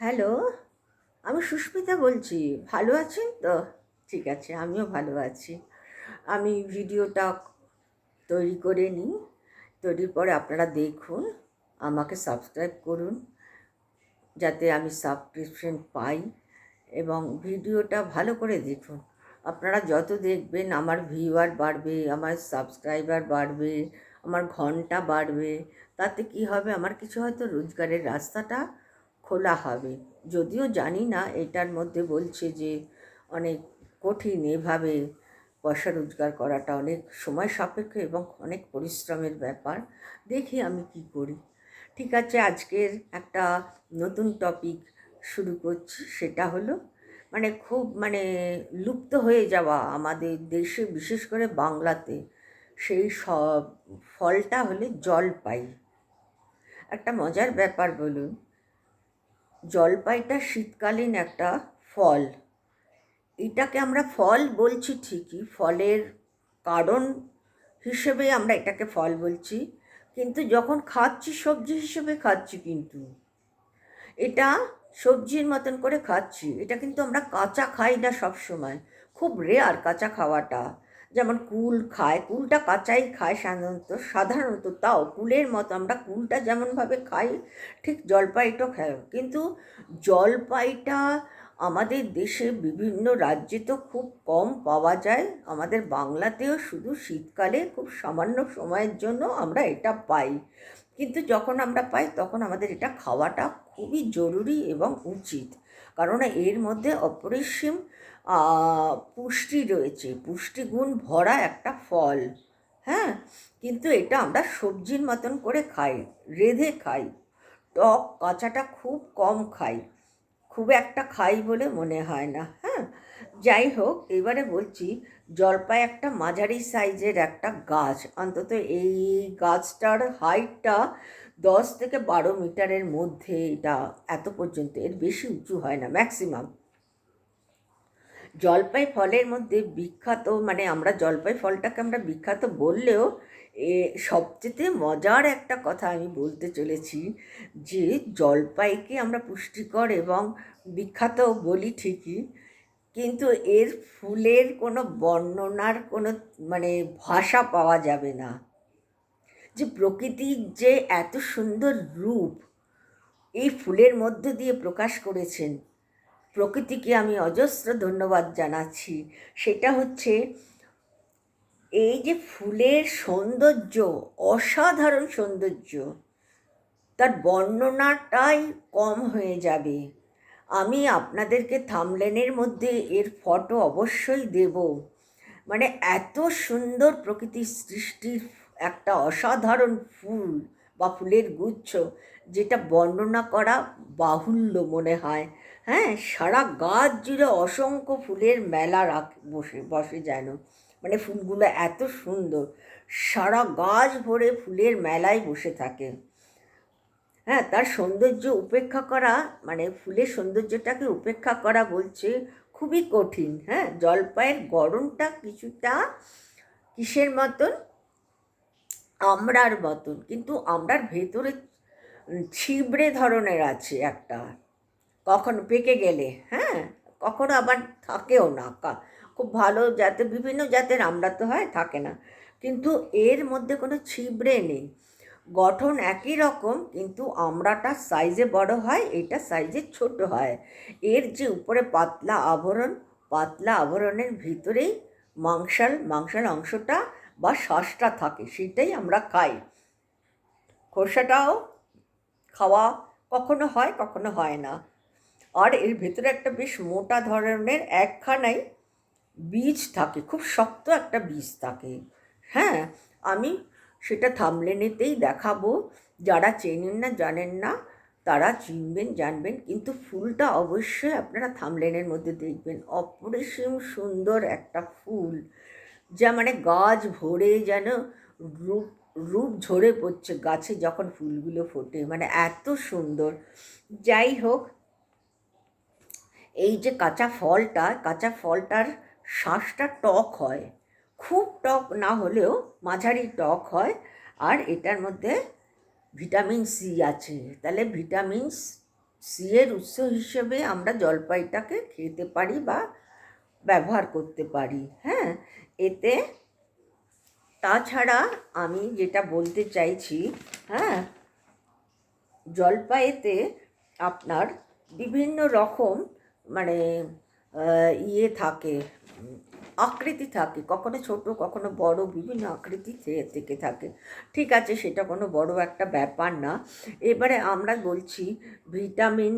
Hello, আমি সুস্মিতা বলছি। ভালো আছেন তো? ঠিক আছে, আমিও ভালো আছি। আমি ভিডিওটা তৈরি করে নিই। তৈরির পরে আপনারা দেখুন, আমাকে সাবস্ক্রাইব করুন, যাতে আমি সাবস্ক্রিপশন পাই এবং ভিডিওটা ভালো করে দেখুন। আপনারা যত দেখবেন, আমার ভিউয়ার বাড়বে, আমার সাবস্ক্রাইবার বাড়বে, আমার ঘণ্টা বাড়বে, তাতে কি হবে? আমার কিছু হয়তো রোজগারের রাস্তাটা খোলা হবে। যদিও জানি না, এটার মধ্যে বলছে যে অনেক কঠিন এভাবে পয়সা রোজগার করাটা অনেক সময় সাপেক্ষ এবং অনেক পরিশ্রমের ব্যাপার। দেখি আমি কি করি। ঠিক আছে, আজকের একটা নতুন টপিক শুরু করছি, সেটা হলো মানে খুব মানে লুপ্ত হয়ে যাওয়া আমাদের দেশে, বিশেষ করে বাংলাতে। সেই সব ফলটা হলে জলপাই। একটা মজার ব্যাপার বলুন। জলপাইটা শীতকালীন একটা ফল। এটাকে আমরা ফল বলছি ঠিকই, ফলের কারণ হিসেবে আমরা এটাকে ফল বলছি, কিন্তু যখন খাচ্ছি সবজি হিসেবে খাচ্ছি কিন্তু। এটা সবজির মতন করে খাচ্ছি, এটা কিন্তু আমরা কাঁচা খাই না সব সময় খুব রেয়ার কাঁচা খাওয়াটা। যেমন কুল খায়, কুলটা কাঁচাই খায় সাধারণত সাধারণত তাও কুলের মতো আমরা কুলটা যেমনভাবে খাই, ঠিক জলপাইটাও খাই। কিন্তু জলপাইটা আমাদের দেশে বিভিন্ন রাজ্যে তো খুব কম পাওয়া যায়। আমাদের বাংলাতেও শুধু শীতকালে খুব সামান্য সময়ের জন্য আমরা এটা পাই। কিন্তু যখন আমরা পাই তখন আমাদের এটা খাওয়াটা খুবই জরুরি এবং উচিত। কারণ এর মধ্যে অপরিসীম পুষ্টি রয়েছে। পুষ্টিগুণ ভরা একটা ফল। হ্যাঁ? কিন্তু এটা আমরা সবজির মতন করে খাই, রেঁধে খাই। টক কাঁচাটা খুব কম খাই। খুব একটা খাই বলে মনে হয় না। হ্যাঁ? যাই হোক, এবারে বলছি, জলপাই একটা মাঝারি সাইজের একটা গাছ। অন্তত এই গাছটার হাইটটা দশ থেকে বারো মিটারের মধ্যে। এটা এত পর্যন্ত, এর বেশি উঁচু হয় না, ম্যাক্সিমাম। জলপাই ফলের মধ্যে বিখ্যাত মানে আমরা জলপাই ফলটাকে আমরা বিখ্যাত বললেও, এ সবচেয়ে মজার একটা কথা আমি বলতে চলেছি যে জলপাইকে আমরা পুষ্টিকর এবং বিখ্যাত বলি ঠিকই, কিন্তু এর ফুলের কোনো বর্ণনার কোনো মানে ভাষা পাওয়া যাবে না। যে প্রকৃতির যে এত সুন্দর রূপ এই ফুলের মধ্য দিয়ে প্রকাশ করেছেন প্রকৃতিকে আমি অজস্র ধন্যবাদ জানাচ্ছি। সেটা হচ্ছে, এই যে ফুলের সৌন্দর্য, অসাধারণ সৌন্দর্য, তার বর্ণনাটাই কম হয়ে যাবে। আমি আপনাদেরকে থামলেনের মধ্যে এর ফটো অবশ্যই দেব। মানে এত সুন্দর প্রকৃতির সৃষ্টির একটা অসাধারণ ফুল বা ফুলের গুচ্ছ, যেটা বর্ণনা করা বাহুল্য মনে হয়। হ্যাঁ সারা গাছ জুড়ে অসংখ্য ফুলের মেলা রাখ, বসে বসে যেন। মানে ফুলগুলো এত সুন্দর। সারা গাছ ভরে ফুলের মেলায় বসে থাকে। হ্যাঁ তার সৌন্দর্য উপেক্ষা করা মানে ফুলের সৌন্দর্যটাকে উপেক্ষা করা বলছে খুবই কঠিন। হ্যাঁ জলপাইয়ের গরমটা কিছুটা কিসের মতন? আমরার মতন। কিন্তু আমরার ভেতরে ছিবড়ে ধরনের আছে একটা। কখনো পেকে গেলে হ্যাঁ? কখনো আবার থাকেও না খুব ভালো জাতের, বিভিন্ন জাতের আমরা তো হয়, থাকে না। কিন্তু এর মধ্যে কোনো ছিবড়ে নেই। গঠন একই রকম, কিন্তু আমরাটা সাইজে বড় হয়, এটা সাইজে ছোট হয়। এর যে উপরে পাতলা আবরণ, পাতলা আবরণের ভিতরেই মাংসাল মাংসাল অংশটা বা শ্বাসটা থাকে, সেটাই আমরা খাই। খোসাটাও খাওয়া কখনো হয় কখনো হয় না। আর এর ভেতরে একটা বেশ মোটা ধরনের একখানাই বীজ থাকে, খুব শক্ত একটা বীজ থাকে। হ্যাঁ আমি সেটা থামলেনেতেই দেখাবো। যারা চেনেন না, জানেন না, তারা চিনবেন, জানবেন, কিন্তু ফুলটা অবশ্যই আপনারা থামলেনের মধ্যে দেখবেন। অপরিসীম সুন্দর একটা ফুল, যা মানে গাছ ভরে যেন রূপ রূপ ঝরে পড়ছে গাছে যখন ফুলগুলো ফোটে মানে এত সুন্দর। যাই হোক এই যে কাঁচা ফলটা, কাঁচা ফলটার শ্বাসটা টক হয়। খুব টক না হলেও মাঝারি টক হয় আর এটার মধ্যে ভিটামিন সি আছে। তাহলে ভিটামিন সি এর উৎস হিসেবে আমরা জলপাইটাকে খেতে পারি বা ব্যবহার করতে পারি হ্যাঁ? এতে তাছাড়া আমি যেটা বলতে চাইছি হ্যাঁ? জলপাইতে আপনার বিভিন্ন রকম মানে ইয়ে থাকে আকৃতি থাকে। কখনো ছোট, কখনো বড়, বিভিন্ন আকৃতি থেকে, থাকে ঠিক আছে, সেটা কোনো বড় একটা ব্যাপার না। এবারে আমরা বলছি ভিটামিন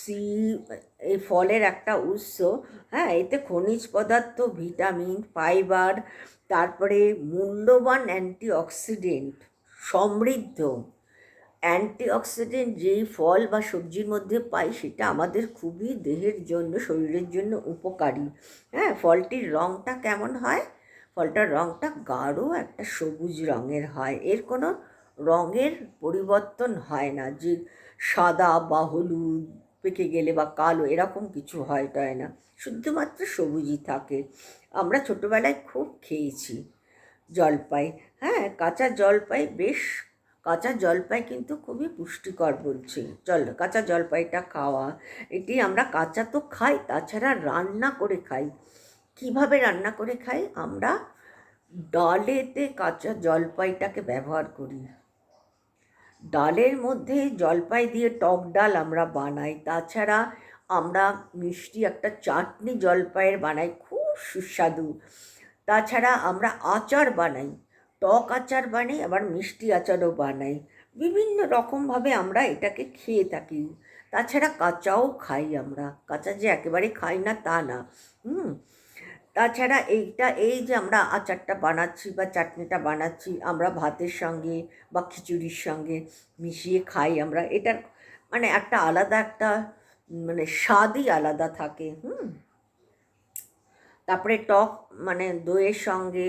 সি এই ফলের একটা উৎস। হ্যাঁ এতে খনিজ পদার্থ, ভিটামিন, ফাইবার, তারপরে মূল্যবান অ্যান্টিঅক্সিডেন্ট, সমৃদ্ধ। অ্যান্টিঅক্সিডেন্ট যেই ফল বা সবজির মধ্যে পাই, সেটা আমাদের খুবই দেহের জন্য, শরীরের জন্য উপকারী। হ্যাঁ ফলটির রঙটা কেমন হয়? ফলটার রঙটা গাঢ়, একটা সবুজ রঙের হয়। এর কোনো রঙের পরিবর্তন হয় না। যে সাদা বা হলুদ পেকে গেলে বা কালো, এরকম কিছু হয় টয় না। শুধুমাত্র সবুজই থাকে। আমরা ছোটোবেলায় খুব খেয়েছি জলপাই। হ্যাঁ কাঁচা জলপাই বেশ কাঁচা জলপাই কিন্তু খুবই পুষ্টিকর বলছে। জল কাঁচা জলপাইটা খাওয়া, এটি আমরা কাঁচা তো খাই, তাছাড়া রান্না করে খাই। কীভাবে রান্না করে খাই? আমরা ডালেতে কাঁচা জলপাইটাকে ব্যবহার করি। ডালের মধ্যে জলপাই দিয়ে টক ডাল আমরা বানাই, তাছাড়া আমরা মিষ্টি একটা চাটনি জলপাইয়ের বানাই, খুব সুস্বাদু। তাছাড়া আমরা আচার বানাই। টক আচার বানাই, আবার মিষ্টি আচারও বানাই। বিভিন্ন রকমভাবে আমরা এটাকে খেয়ে থাকি। তাছাড়া কাঁচাও খাই আমরা। কাঁচা যে একেবারে খাই না, তা না। হুম? তাছাড়া এইটা, এই যে আমরা আচারটা বানাচ্ছি বা চাটনিটা বানাচ্ছি, আমরা ভাতের সঙ্গে বা খিচুড়ির সঙ্গে মিশিয়ে খাই আমরা। এটার মানে একটা আলাদা একটা মানে স্বাদই আলাদা থাকে। হুম? তারপরে টক মানে দইয়ের সঙ্গে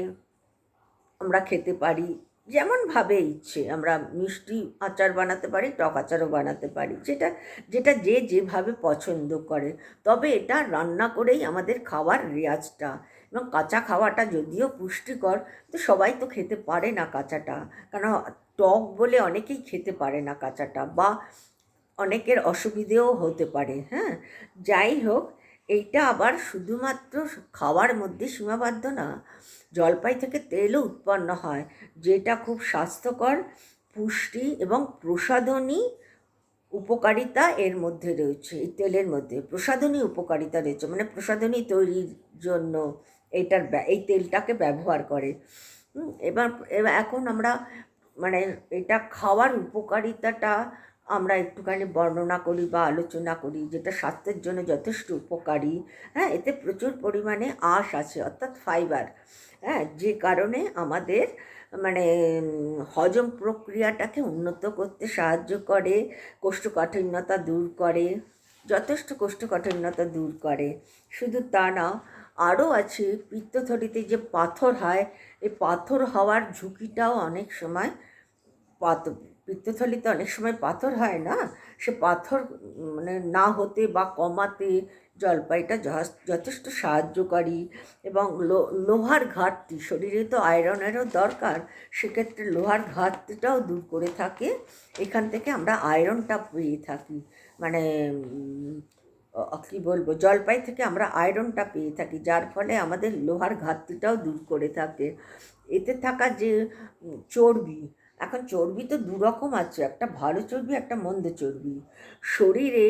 আমরা খেতে পারি যেমনভাবে ইচ্ছে। আমরা মিষ্টি আচার বানাতে পারি, টক আচারও বানাতে পারি। যেটা যেটা যে যেভাবে পছন্দ করে। তবে এটা রান্না করেই আমাদের খাওয়ার রেয়াজটা। এবং কাঁচা খাওয়াটা যদিও পুষ্টিকর, তো সবাই তো খেতে পারে না কাঁচাটা। কারণ টক বলে অনেকেই খেতে পারে না কাঁচাটা, বা অনেকের অসুবিধেও হতে পারে হ্যাঁ? যাই হোক, এইটা আবার শুধুমাত্র খাওয়ার মধ্যে সীমাবদ্ধ না। জলপাই থেকে তেলও উৎপন্ন হয়, যেটা খুব স্বাস্থ্যকর, পুষ্টি এবং প্রসাধনী উপকারিতা এর মধ্যে রয়েছে, এই তেলের মধ্যে। প্রসাধনী উপকারিতা রয়েছে মানে প্রসাধনী তৈরির জন্য এটার এই তেলটাকে ব্যবহার করে। এবার এবার এখন আমরা মানে এটা খাওয়ার উপকারিতাটা আমরা একটুখানি বর্ণনা করি বা আলোচনা করি, যেটা স্বাস্থ্যের জন্য যথেষ্ট উপকারী। হ্যাঁ এতে প্রচুর পরিমাণে আঁশ আছে, অর্থাৎ ফাইবার হ্যাঁ যে কারণে আমাদের মানে হজম প্রক্রিয়াটাকে উন্নত করতে সাহায্য করে, কোষ্ঠকাঠিন্যতা দূর করে, যথেষ্ট কোষ্ঠকাঠিন্যতা দূর করে। শুধু তা না, আরও আছে পিত্তথলিতে যে পাথর হয়, এই পাথর হওয়ার ঝুঁকিটাও অনেক সময় পাথর পিত্তথলিতে অনেক সময় পাথর হয় না? সে পাথর মানে না হতে বা কমাতে জলপাইটা যথেষ্ট- সাহায্যকারী এবং লোহার ঘাটতি, শরীরে তো আয়রনেরও দরকার, সেক্ষেত্রে লোহার ঘাটতিটাও দূর করে থাকে। এখান থেকে আমরা আয়রনটা পেয়ে থাকি। মানে কী বলব, জলপাই থেকে আমরা আয়রনটা পেয়ে থাকি, যার ফলে আমাদের লোহার ঘাটতিটাও দূর করে থাকে। এতে থাকা যে চর্বি এখন চর্বি তো দু রকম আছে, একটা ভালো চর্বি, একটা মন্দ চর্বি। শরীরে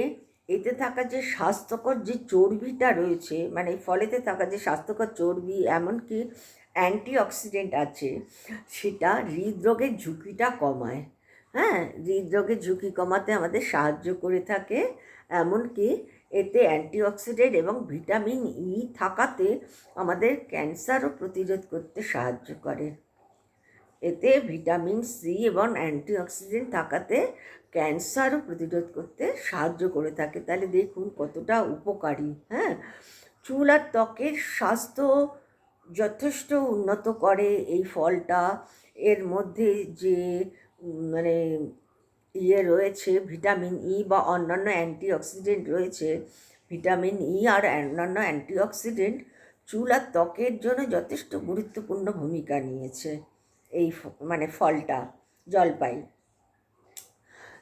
এতে থাকা যে স্বাস্থ্যকর যে চর্বিটা রয়েছে মানে ফলেতে থাকা যে স্বাস্থ্যকর চর্বি, এমনকি অ্যান্টিঅক্সিডেন্ট আছে, সেটা হৃদরোগের ঝুঁকিটা কমায়। হ্যাঁ হৃদরোগের ঝুঁকি কমাতে আমাদের সাহায্য করে থাকে, এমনকি এতে অ্যান্টিঅক্সিডেন্ট এবং ভিটামিন ই থাকাতে আমাদের ক্যান্সারও প্রতিরোধ করতে সাহায্য করে। এতে ভিটামিন সি এবং অ্যান্টিঅক্সিডেন্ট থাকাতে ক্যান্সারও প্রতিরোধ করতে সাহায্য করে থাকে। তাহলে দেখুন কতটা উপকারী হ্যাঁ? চুল আর ত্বকের স্বাস্থ্য যথেষ্ট উন্নত করে এই ফলটা। এর মধ্যে যে মানে ইয়ে রয়েছে, ভিটামিন ই বা অন্যান্য অ্যান্টিঅক্সিডেন্ট রয়েছে, ভিটামিন ই আর অন্যান্য অ্যান্টিঅক্সিডেন্ট চুল আর ত্বকের জন্য যথেষ্ট গুরুত্বপূর্ণ ভূমিকা নিয়েছে। এই মানে ফলটা, জলপাই।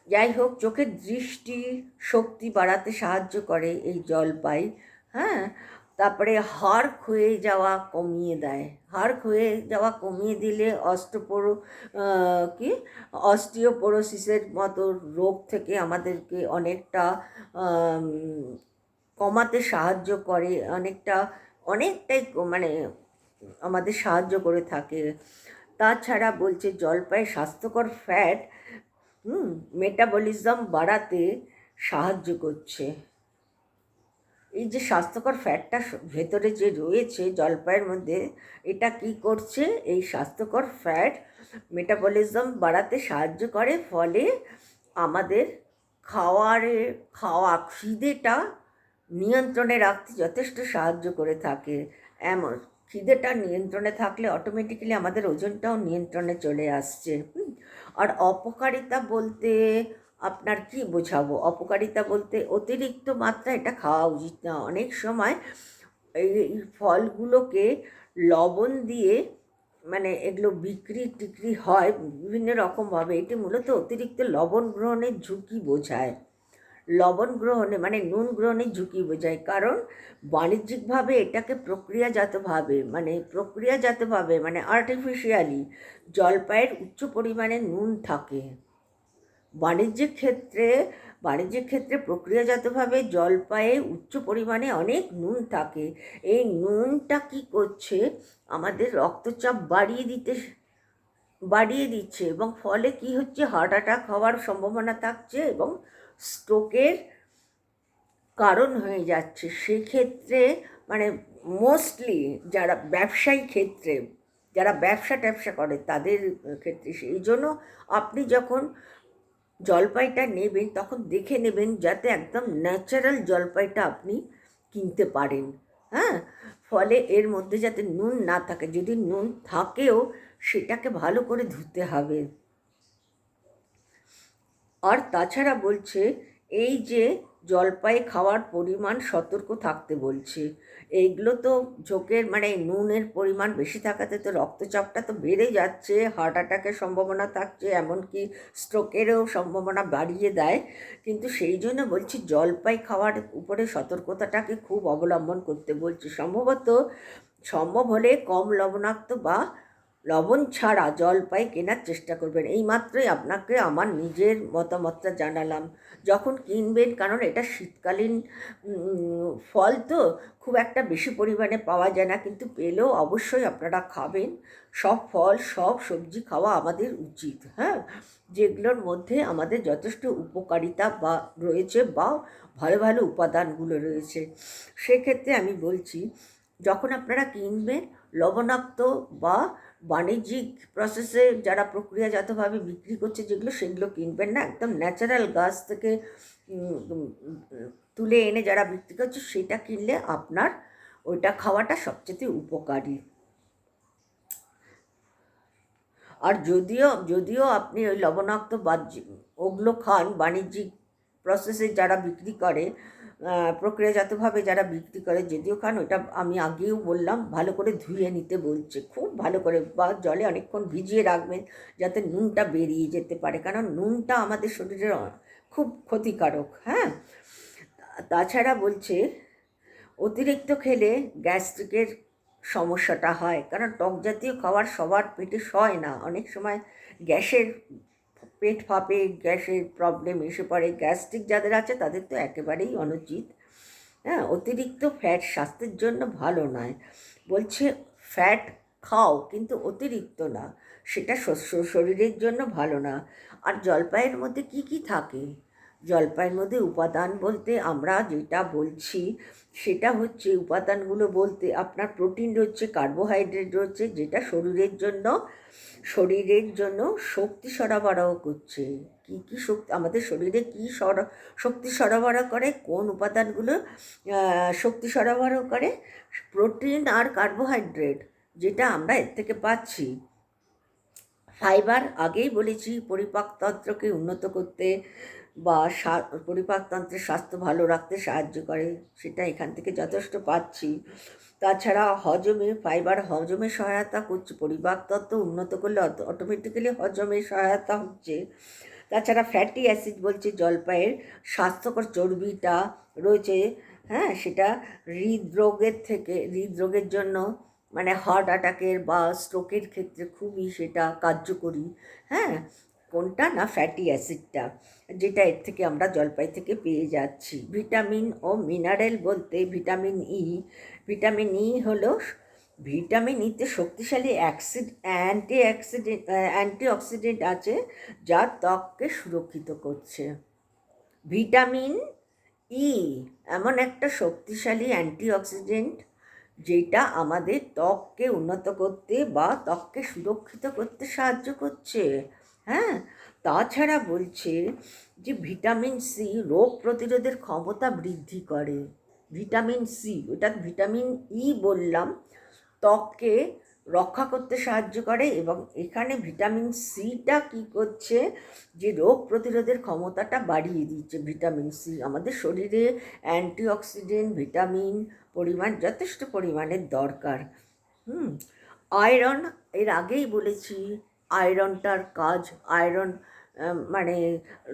যাই হোক চোখের দৃষ্টি শক্তি বাড়াতে সাহায্য করে এই জলপাই হ্যাঁ? তারপরে হাড় ক্ষয়ে যাওয়া কমিয়ে দেয়। হাড় ক্ষয়ে যাওয়া কমিয়ে দিলে অস্টোপোরো কি? অস্টিওপোরোসিসের মতো রোগ থেকে আমাদেরকে অনেকটা কমাতে সাহায্য করে, অনেকটা, অনেকটাই মানে আমাদের সাহায্য করে থাকে। তাছাড়া বলছে জলপাই স্বাস্থ্যকর ফ্যাট হুম মেটাবলিজম বাড়াতে সাহায্য করছে। এই যে স্বাস্থ্যকর ফ্যাটটা ভেতরে যে রয়েছে জলপাইয়ের মধ্যে, এটা কি করছে? এই স্বাস্থ্যকর ফ্যাট মেটাবলিজম বাড়াতে সাহায্য করে, ফলে আমাদের খাওয়ারে, খাওয়া খিদেটা নিয়ন্ত্রণে রাখতে যথেষ্ট সাহায্য করে থাকে। এমন খিদেটা নিয়ন্ত্রণে থাকলে অটোমেটিক্যালি আমাদের ওজনটাও নিয়ন্ত্রণে চলে আসছে। আর অপকারিতা বলতে আপনার কি বোঝাবো? অপকারিতা বলতে অতিরিক্ত মাত্রা এটা খাওয়া উচিত না। অনেক সময় এই ফলগুলোকে লবণ দিয়ে মানে এগুলো বিক্রি টিক্রি হয় বিভিন্ন রকমভাবে। এটি মূলত অতিরিক্ত লবণ গ্রহণের ঝুঁকি বোঝায়। লবণ গ্রহণে মানে নুন গ্রহণে ঝুঁকি বোঝায়। কারণ বাণিজ্যিকভাবে এটাকে প্রক্রিয়াজাতভাবে মানে প্রক্রিয়াজাতভাবে মানে আর্টিফিশিয়ালি জলপাইয়ের উচ্চ পরিমাণে নুন থাকে। বাণিজ্যিক ক্ষেত্রে বাণিজ্যিক ক্ষেত্রে প্রক্রিয়াজাতভাবে জলপায়ে উচ্চ পরিমাণে অনেক নুন থাকে। এই নুনটা কি করছে? আমাদের রক্তচাপ বাড়িয়ে দিতে, বাড়িয়ে দিচ্ছে এবং ফলে কি হচ্ছে? হার্ট অ্যাটাক হওয়ার সম্ভাবনা থাকছে এবং স্ট্রোকের কারণ হয়ে যাচ্ছে। সেক্ষেত্রে মানে মোস্টলি যারা ব্যবসায়ী ক্ষেত্রে, যারা ব্যবসা ট্যাবসা করে তাদের ক্ষেত্রে সেই জন্য আপনি যখন জলপাইটা নেবেন তখন দেখে নেবেন যাতে একদম ন্যাচারাল জলপাইটা আপনি কিনতে পারেন। হ্যাঁ? ফলে এর মধ্যে যাতে নুন না থাকে। যদি নুন থাকেও সেটাকে ভালো করে ধুতে হবে। আর তাছাড়া বলছে, এই যে জলপাই খাওয়ার পরিমাণ সতর্ক থাকতে বলছে। এইগুলো তো ঝোঁকের মানে নুনের পরিমাণ বেশি থাকাতে তো রক্তচাপটা তো বেড়ে যাচ্ছে হার্ট অ্যাটাকের সম্ভাবনা থাকছে, এমনকি স্ট্রোকেরও সম্ভাবনা বাড়িয়ে দেয়। কিন্তু সেই জন্য বলছি, জলপাই খাওয়ার উপরে সতর্কতাটাকে খুব অবলম্বন করতে বলছে। সম্ভবত সম্ভব হলে কম লবণাক্ত বা লবণ ছাড়া জলপাই কেনার চেষ্টা করবেন। এই মাত্রই আপনাকে আমার নিজের মতামতটা জানালাম। যখন কিনবেন, কারণ এটা শীতকালীন ফল তো, খুব একটা বেশি পরিমাণে পাওয়া যায় না, কিন্তু পেলেও অবশ্যই আপনারা খাবেন। সব ফল, সব সবজি খাওয়া আমাদের উচিত হ্যাঁ? যেগুলোর মধ্যে আমাদের যথেষ্ট উপকারিতা বা, রয়েছে বা, ভালো ভালো উপাদানগুলো রয়েছে। সেক্ষেত্রে আমি বলছি, যখন আপনারা কিনবেন, লবণাক্ত বা বাণিজ্যিক প্রসেসে যারা প্রক্রিয়াজাতভাবে বিক্রি করছে যেগুলো, সেগুলো কিনবেন না। একদম ন্যাচারাল গাছ থেকে তুলে এনে যারা বিক্রি করছে, সেটা কিনলে আপনার ওইটা খাওয়াটা সবচেয়ে উপকারী। আর যদিও যদিও আপনি ওই লবণাক্ত বাহ্যিক, ওগুলো খান বাণিজ্যিক প্রসেসে যারা বিক্রি করে প্রক্রিয়াজাতভাবে যারা বিক্রি করে যদিও খান ওটা আমি আগেও বললাম, ভালো করে ধুয়ে নিতে বলছে, খুব ভালো করে বা জলে অনেকক্ষণ ভিজিয়ে রাখবেন যাতে নুনটা বেরিয়ে যেতে পারে, কারণ নুনটা আমাদের শরীরের খুব ক্ষতিকারক হ্যাঁ? তাছাড়া বলছে, অতিরিক্ত খেলে গ্যাস্ট্রিকের সমস্যাটা হয়, কারণ টক জাতীয় খাবার সবার পেটে সয় না, অনেক সময় গ্যাসের পেট ফাঁপে গ্যাসের প্রবলেম এসে পড়ে। গ্যাস্ট্রিক যাদের আছে, তাদের তো একেবারেই অনুচিত। হ্যাঁ অতিরিক্ত ফ্যাট স্বাস্থ্যের জন্য ভালো নয়। বলছে ফ্যাট খাও, কিন্তু অতিরিক্ত না। সেটা শরীরের জন্য ভালো না। আর জলপাইয়ের মধ্যে কি কি থাকে? জলপাইয়ের মধ্যে উপাদান বলতে আমরা যেটা বলছি, সেটা হচ্ছে উপাদানগুলো বলতে আপনার প্রোটিন রয়েছে, কার্বোহাইড্রেট রয়েছে, যেটা শরীরের জন্য শরীরের জন্য শক্তি সরবরাহ করছে। কি কি শক্তি, আমাদের শরীরে কি সর, শক্তি সরবরাহ করে, কোন উপাদানগুলো শক্তি সরবরাহ করে, প্রোটিন আর কার্বোহাইড্রেট, যেটা আমরা এর থেকে পাচ্ছি। ফাইবার আগেই বলেছি, পরিপাকতন্ত্রকে উন্নত করতে বা পরিপাকতন্ত্রের স্বাস্থ্য ভালো রাখতে সাহায্য করে, সেটা এখান থেকে যথেষ্ট পাচ্ছি। তাছাড়া হজমে, ফাইবার হজমে সহায়তা করছে, পরিপাকতন্ত্র উন্নত করলে অটোমেটিক্যালি হজমে সহায়তা হচ্ছে। তাছাড়া ফ্যাটি অ্যাসিড বলছে, জলপাইয়ের স্বাস্থ্যকর চর্বিটা রয়েছে হ্যাঁ সেটা হৃদরোগের থেকে, হৃদরোগের জন্য মানে হার্ট অ্যাটাকের বা স্ট্রোকের ক্ষেত্রে খুবই সেটা কার্যকরী। হ্যাঁ? কোনটা? না ফ্যাটি অ্যাসিডটা যেটা এর থেকে আমরা জলপাই থেকে পেয়ে যাচ্ছি। ভিটামিন ও মিনারেল বলতে ভিটামিন ই ভিটামিন ই হলো ভিটামিন ইতে শক্তিশালী অ্যাক্সিড অ্যান্টি অ্যাক্সিডেন্ট অ্যান্টি অক্সিডেন্ট আছে যা ত্বককে সুরক্ষিত করছে। ভিটামিন ই এমন একটা শক্তিশালী অ্যান্টিঅক্সিডেন্ট যেটা আমাদের ত্বককে উন্নত করতে বা ত্বককে সুরক্ষিত করতে সাহায্য করছে হ্যাঁ? তাছাড়া বলছে যে ভিটামিন সি রোগ প্রতিরোধের ক্ষমতা বৃদ্ধি করে। ভিটামিন সি ওটা ভিটামিন ই বললাম, ত্বককে রক্ষা করতে সাহায্য করে এবং এখানে ভিটামিন সিটা কি করছে? যে রোগ প্রতিরোধের ক্ষমতাটা বাড়িয়ে দিচ্ছে ভিটামিন সি আমাদের শরীরে অ্যান্টিঅক্সিডেন্ট, ভিটামিন পরিমাণ যথেষ্ট পরিমাণের দরকার। হুম, আয়রন, এর আগেই বলেছি, আয়রনটার কাজ, আয়রন মানে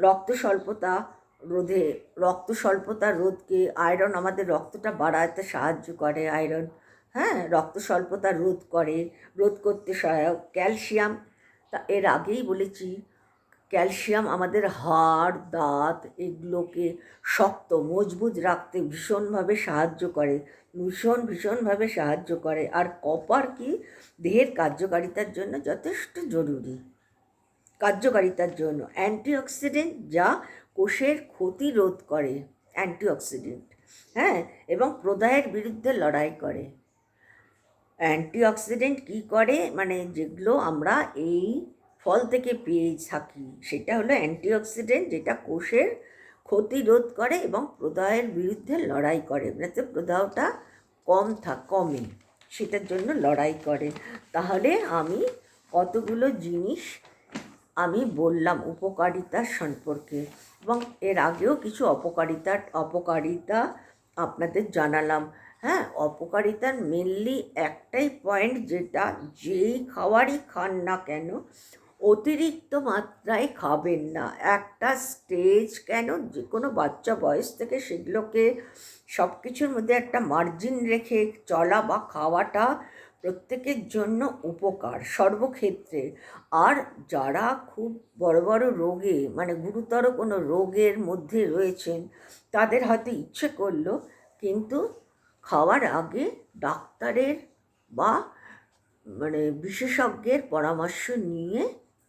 রক্ত স্বল্পতা রোধে, রক্ত স্বল্পতা রোধকে আয়রন আমাদের রক্তটা বাড়াতে সাহায্য করে, আয়রন। হ্যাঁ রক্ত স্বল্পতা রোধ করে, রোধ করতে সহায়ক ক্যালসিয়াম। তা এর আগেই বলেছি, ক্যালসিয়াম আমাদের হাড়, দাঁত এগুলোকে শক্ত, মজবুত রাখতে ভীষণভাবে সাহায্য করে, ভীষণ, ভীষণভাবে সাহায্য করে। আর কপার কি? দেহের কার্যকারিতার জন্য যথেষ্ট জরুরি। কার্যকারিতার জন্য। অ্যান্টিঅক্সিডেন্ট যা কোষের ক্ষতি রোধ করে, অ্যান্টিঅক্সিডেন্ট। হ্যাঁ এবং প্রদাহের বিরুদ্ধে লড়াই করে। অ্যান্টিঅক্সিডেন্ট কী করে? মানে যেগুলো আমরা এই ফল থেকে পেয়ে থাকি, সেটা হলো অ্যান্টিঅক্সিডেন্ট যেটা কোষের ক্ষতি রোধ করে এবং প্রদাহের বিরুদ্ধে লড়াই করে। যাতে প্রদাহটা কম থাক কমে, সেটার জন্য লড়াই করে। তাহলে আমি কতগুলো জিনিস আমি বললাম উপকারিতা সম্পর্কে এবং এর আগেও কিছু অপকারিতার অপকারিতা আপনাদের জানালাম। হ্যাঁ অপকারিতার মেনলি একটাই পয়েন্ট যেটা যেই খাবারই খান না কেন, অতিরিক্ত মাত্রায় খাবেন না। একটা স্টেজ কেন? যে কোনো বাচ্চা বয়স থেকে সেগুলোকে সব কিছুর মধ্যে একটা মার্জিন রেখে চলা বা খাওয়াটা প্রত্যেকের জন্য উপকার, সর্বক্ষেত্রে। আর যারা খুব বড় বড় রোগে মানে গুরুতর কোনো রোগের মধ্যে রয়েছেন, তাদের হয়তো ইচ্ছে করল, কিন্তু খাওয়ার আগে ডাক্তারের বা মানে বিশেষজ্ঞের পরামর্শ নিয়ে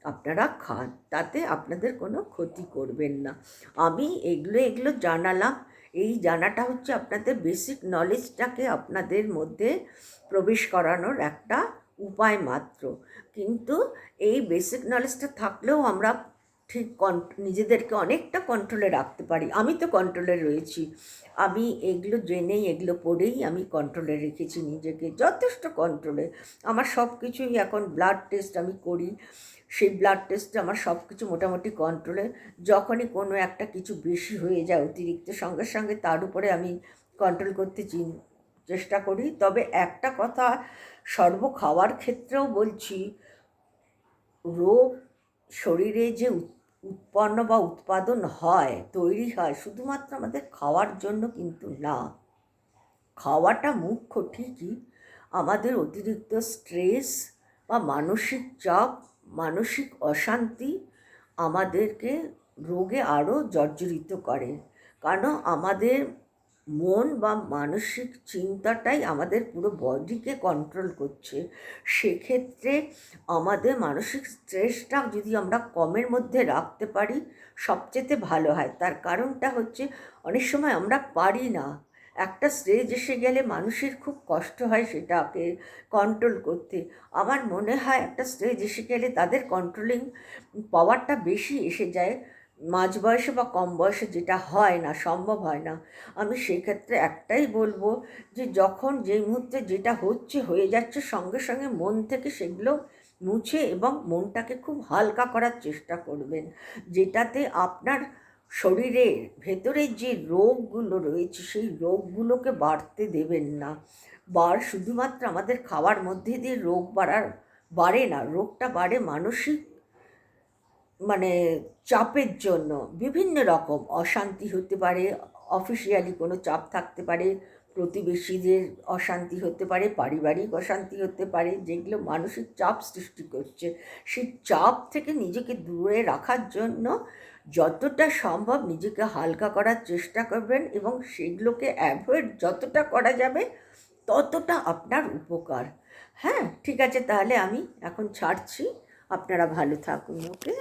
আপনারা খান। তাতে আপনাদের কোনো ক্ষতি করবেন না। আমি এগুলো এগুলো জানালাম। এই জানাটা হচ্ছে আপনাদের বেসিক নলেজটাকে আপনাদের মধ্যে প্রবেশ করানোর একটা উপায় মাত্র। কিন্তু এই বেসিক নলেজটা থাকলেও আমরা ঠিক কন নিজেদেরকে অনেকটা কন্ট্রোলে রাখতে পারি। আমি তো কন্ট্রোলে রয়েছি। আমি এগুলো জেনেই, এগুলো পড়েই আমি কন্ট্রোলে রেখেছি নিজেকে। যথেষ্ট কন্ট্রোলে আমার সব কিছুই এখন ব্লাড টেস্ট আমি করি। সেই ব্লাড টেস্টে আমার সব কিছু মোটামুটি কন্ট্রোলে যখনই কোনো একটা কিছু বেশি হয়ে যায় অতিরিক্ত, সঙ্গে সঙ্গে তার উপরে আমি কন্ট্রোল করতে চিন চেষ্টা করি। তবে একটা কথা সর্ব খাওয়ার ক্ষেত্রেও বলছি, রোগ শরীরে যে উৎপন্ন বা উৎপাদন হয়, তৈরি হয়, শুধুমাত্র আমাদের খাওয়ার জন্য কিন্তু না। খাওয়াটা মুখ্য, ঠিকই। আমাদের অতিরিক্ত স্ট্রেস বা মানসিক চাপ, মানসিক অশান্তি আমাদেরকে রোগে আরও জর্জরিত করে। কারণ আমাদের মন বা মানসিক চিন্তাটাই আমাদের পুরো বডিকে কন্ট্রোল করছে। সেক্ষেত্রে আমাদের মানসিক স্ট্রেসটা যদি আমরা কমের মধ্যে রাখতে পারি সবচেয়ে ভালো হয়। তার কারণটা হচ্ছে, অনেক সময় আমরা পারি না। একটা স্টেজ এসে গেলে মানুষের খুব কষ্ট হয় সেটাকে কন্ট্রোল করতে। আমার মনে হয় একটা স্টেজ এসে গেলে তাদের কন্ট্রোলিং পাওয়ারটা বেশি এসে যায়। মাঝ বয়সে বা কম বয়সে যেটা হয় না, সম্ভব হয় না, আমি সেক্ষেত্রে একটাই বলব যে যখন যেই মুহূর্তে যেটা হচ্ছে, হয়ে যাচ্ছে, সঙ্গে সঙ্গে মন থেকে সেগুলো মুছে এবং মনটাকে খুব হালকা করার চেষ্টা করবেন। যেটাতে আপনার শরীরের ভেতরে যে রোগগুলো রয়েছে, সেই রোগগুলোকে বাড়তে দেবেন না। বার শুধুমাত্র আমাদের খাওয়ার মধ্যে দিয়ে রোগ বাড়ার, বাড়ে না, রোগটা বাড়ে মানসিক মানে চাপের জন্য বিভিন্ন রকম অশান্তি হতে পারে অফিসিয়ালি কোনো চাপ থাকতে পারে, প্রতিবেশীদের অশান্তি হতে পারে, পারিবারিক অশান্তি হতে পারে, যেগুলো মানসিক চাপ সৃষ্টি করছে। সেই চাপ থেকে নিজেকে দূরে রাখার জন্য যতটা সম্ভব নিজেকে হালকা করার চেষ্টা করবেন এবং সেগুলোকে অ্যাভয়েড যতটা করা যাবে ততটা আপনার উপকার। হ্যাঁ ঠিক আছে, তাহলে আমি এখন ছাড়ছি। আপনারা ভালো থাকুন ওকে